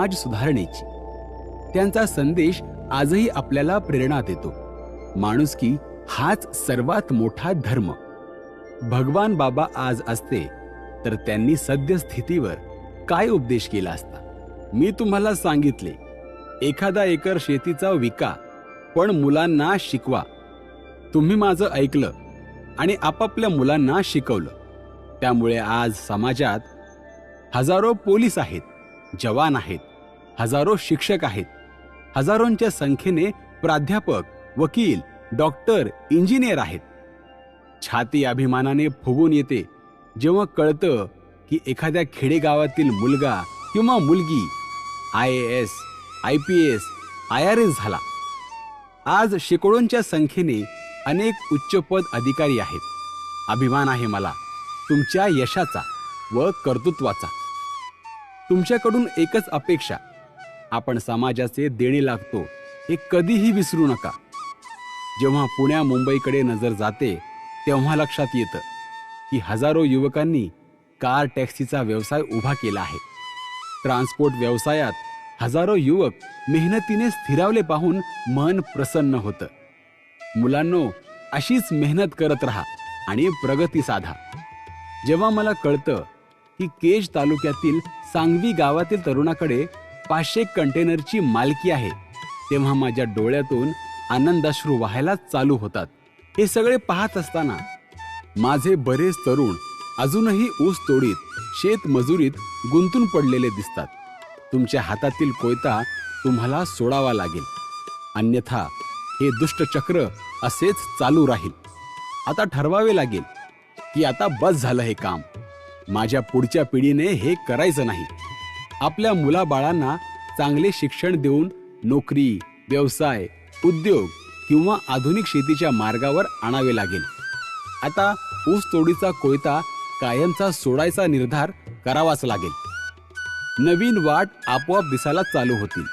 समाज सुधारणेची. त्यांचा संदेश आजही आपल्याला प्रेरणा देतो. माणुसकी हाच सर्वात मोठा धर्म. भगवान बाबा आज असते तर त्यांनी सद्यस्थितीवर काय उपदेश केला असता? मी तुम्हाला सांगितले एखादा एकर शेतीचा विका पण मुलांना शिकवा. तुम्ही माझं ऐकलं आणि आपापल्या मुलांना शिकवलं. त्यामुळे आज समाजात हजारो पोलीस आहेत. जवान आहेत. हजारो शिक्षक आहेत. हजारोंच्या संख्येने प्राध्यापक वकील डॉक्टर इंजिनियर आहेत. छाती अभिमानाने फुगून येते. जेव्हा कळतं की एखाद्या खेडेगावातील मुलगा किंवा मुलगी I A S I P S I R S झाला. आज शेकडोंच्या संख्येने अनेक उच्चपद अधिकारी आहेत. अभिमान आहे मला तुमच्या यशाचा व कर्तृत्वाचा. तुमच्याकडून एकच अपेक्षा. आपण समाजाचे देणे लागतो हे कधीही विसरू नका. जेव्हा पुण्या मुंबईकडे नजर जाते तेव्हा लक्षात येतं की हजारो युवकांनी कार टॅक्सीचा व्यवसाय उभा केला आहे. ट्रान्सपोर्ट व्यवसायात हजारो युवक मेहनतीने स्थिरावले पाहून मन प्रसन्न होतं. मुलांनो अशीच मेहनत करत राहा आणि प्रगती साधा. जेव्हा मला कळतं की केज तालुक्यातील सांगवी गावातील तरुणाकडे पाचशे कंटेनरची मालकी आहे. तेव्हा माझ्या डोळ्यातून आनंदाश्रू व्हायला चालू होतात. हे सगळे पाहत असताना माझे बरेच तरुण अजूनही ऊस तोडीत शेत मजुरीत गुंतून पडलेले दिसतात. तुमच्या हातातील कोयता तुम्हाला सोडावा लागेल. अन्यथा हे दुष्टचक्र असेच चालू राहील. आता ठरवावे लागेल की आता बस झालं हे काम. माझ्या पुढच्या पिढीने हे करायचं नाही. आपल्या मुलाबाळांना चांगले शिक्षण देऊन नोकरी व्यवसाय उद्योग किंवा आधुनिक शेतीच्या मार्गावर आणावे लागेल. आता ऊस तोडीचा कोयता कायमचा सोडायचा निर्धार करावाच लागेल. नवीन वाट आपोआप दिसायला चालू होतील.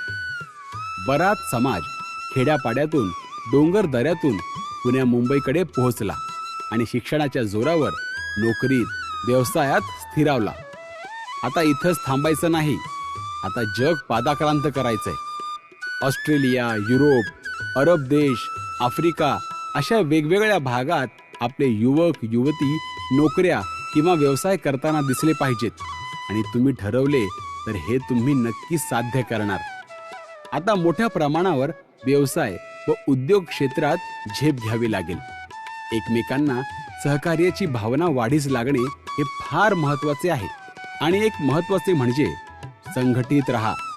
बराच समाज खेड्यापाड्यातून डोंगर दऱ्यातून पुण्या मुंबईकडे पोहोचला आणि शिक्षणाच्या जोरावर नोकरीत व्यवसायात स्थिरावला. आता इथंच थांबायचं नाही. आता जग पादाक्रांत करायचंय. ऑस्ट्रेलिया युरोप अरब देश आफ्रिका अशा वेगवेगळ्या भागात आपले युवक युवती नोकऱ्या किंवा व्यवसाय करताना दिसले पाहिजेत. आणि तुम्ही ठरवले तर हे तुम्ही नक्की साध्य करणार. आता मोठ्या प्रमाणावर व्यवसाय व उद्योग क्षेत्रात झेप घ्यावी लागेल. एकमेकांना सहकार्याची भावना वाढीस लागणे हे फार महत्त्वाचे आहे. आणि एक महत्त्वाचे म्हणजे संघटित रहा.